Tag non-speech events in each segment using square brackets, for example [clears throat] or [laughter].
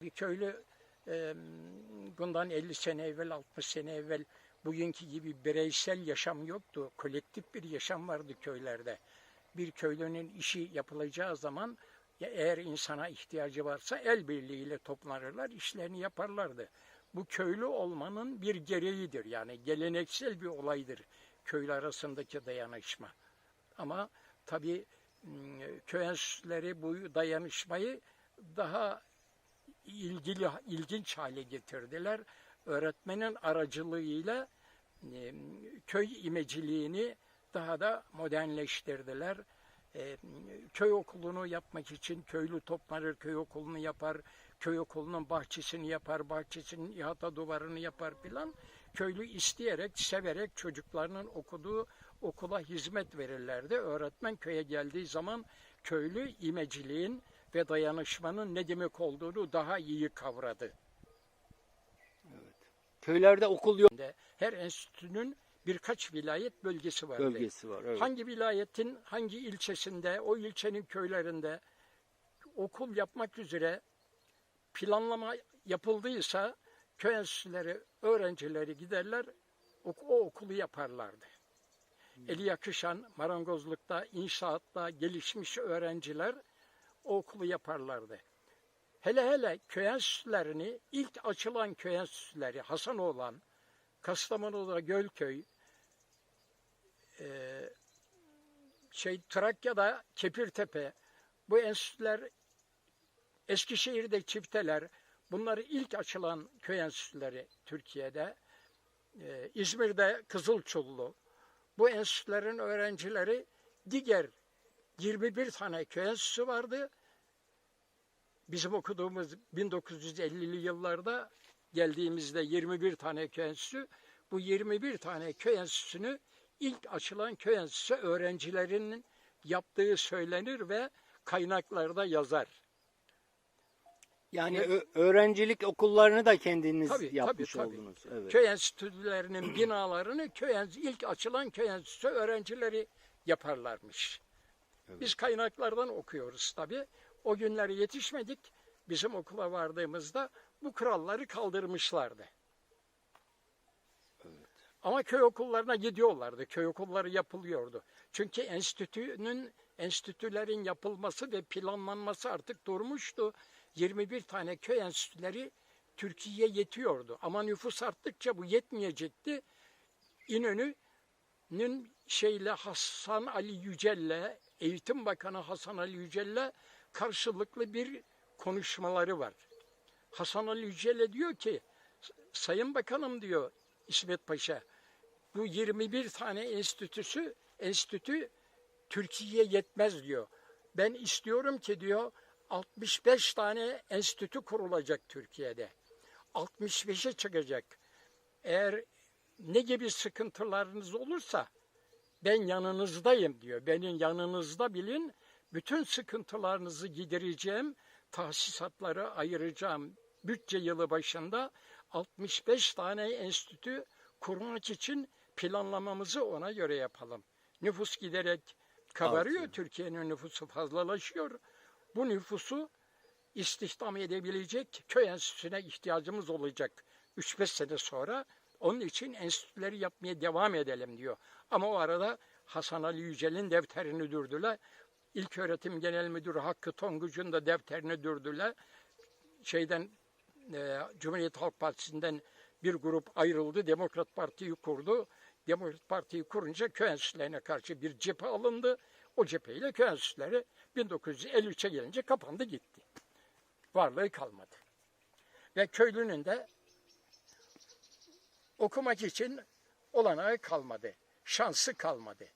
Bir köylü bundan 50 sene evvel, 60 sene evvel bugünkü gibi bireysel yaşam yoktu. Kolektif bir yaşam vardı köylerde. Bir köylünün işi yapılacağı zaman eğer insana ihtiyacı varsa el birliğiyle toplanırlar, işlerini yaparlardı. Bu köylü olmanın bir gereğidir. Yani geleneksel bir olaydır köylü arasındaki dayanışma. Ama tabii köy enstitüleri bu dayanışmayı daha ilgili ilginç hale getirdiler. Öğretmenin aracılığıyla e, köy imeciliğini daha da modernleştirdiler. E, köy okulunu yapmak için köylü toplanır, köy okulunu yapar, köy okulunun bahçesini yapar, bahçesinin ihata duvarını yapar filan. Köylü isteyerek, severek çocuklarının okuduğu okula hizmet verirlerdi. Öğretmen köye geldiği zaman köylü imeciliğin ve dayanışmanın ne demek olduğunu daha iyi kavradı. Köylerde okul yok Her enstitünün birkaç vilayet bölgesi vardı. bölgesi var. Evet. Hangi vilayetin hangi ilçesinde, o ilçenin köylerinde okul yapmak üzere planlama yapıldıysa köy enstitüleri öğrencileri giderler o, o okulu yaparlardı. Eli yakışan marangozlukta, inşaatta gelişmiş öğrenciler o okulu yaparlardı. Hele hele köy enstitülerini ilk açılan köy enstitüleri Hasanoğlan, Kastamonu'da Gölköy, eee, şey Trakya'da Kepirtepe, bu enstitüler Eskişehir'de çifteler, bunları ilk açılan köy enstitüleri Türkiye'de, Eee, İzmir'de Kızılçullu, bu enstitülerin öğrencileri diğer 21 tane köy enstitüsü vardı. Bizim okuduğumuz 1950'li yıllarda geldiğimizde 21 tane köy enstitüsü, bu 21 tane köy enstitüsünü ilk açılan köy enstitüsü öğrencilerinin yaptığı söylenir ve kaynaklarda yazar. Yani ö- öğrencilik okullarını da kendiniz Tabii, yapmış tabii, tabii. oldunuz. Evet. Köy enstitülerinin [clears throat] binalarını köy ilk açılan köy enstitüsü öğrencileri yaparlarmış. Biz kaynaklardan okuyoruz tabii. O günlere yetişmedik. Bizim okula vardığımızda bu kuralları kaldırmışlardı. Ama köy okullarına gidiyorlardı. Köy okulları yapılıyordu. Çünkü enstitünün enstitülerin yapılması ve planlanması artık durmuştu. 21 tane köy enstitüleri Türkiye'ye yetiyordu. Ama nüfus arttıkça bu yetmeyecekti. İnönü'nün şeyle Hasan Ali Yücel'le Eğitim Bakanı Hasan Ali Yücel'le karşılıklı bir konuşmaları var. Hasan Ali Yücel'e diyor ki Sayın Bakanım diyor İsmet Paşa bu 21 tane enstitüsü enstitü Türkiye'ye yetmez diyor. Ben istiyorum ki diyor 65 tane enstitü kurulacak Türkiye'de. 65'e çıkacak. Eğer ne gibi sıkıntılarınız olursa ben yanınızdayım diyor. Benim yanınızda bilin bütün sıkıntılarınızı gidereceğim, tahsisatları ayıracağım. Bütçe yılı başında 65 tane enstitü kurmak için planlamamızı ona göre yapalım. Nüfus giderek kabarıyor. Türkiye'nin nüfusu fazlalaşıyor. Bu nüfusu istihdam edebilecek köy enstitüsüne ihtiyacımız olacak 3-5 sene sonra. Onun için enstitüleri yapmaya devam edelim diyor. Ama o arada Hasan Ali Yücel'in defterini dürdüler. İlk öğretim genel müdürü Hakkı Tonguç'un da defterini dürdüler. Şeyden e, Cumhuriyet Halk Partisi'nden bir grup ayrıldı. Demokrat Parti'yi kurdu. Demokrat Parti'yi kurunca köy karşı bir cephe alındı. O cepheyle köy enstitüleri 1953'e gelince kapandı gitti. Varlığı kalmadı. Ve köylünün de okumak için olanağı kalmadı. Şansı kalmadı.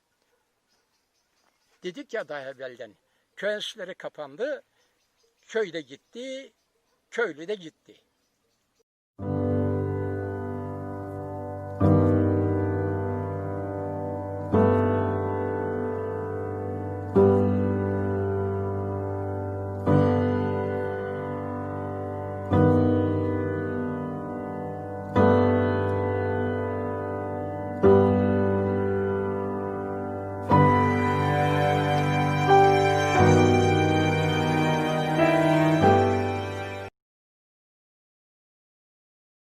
Dedik ya daha evvelden köy kapandı. Köy de gitti, köylü de gitti.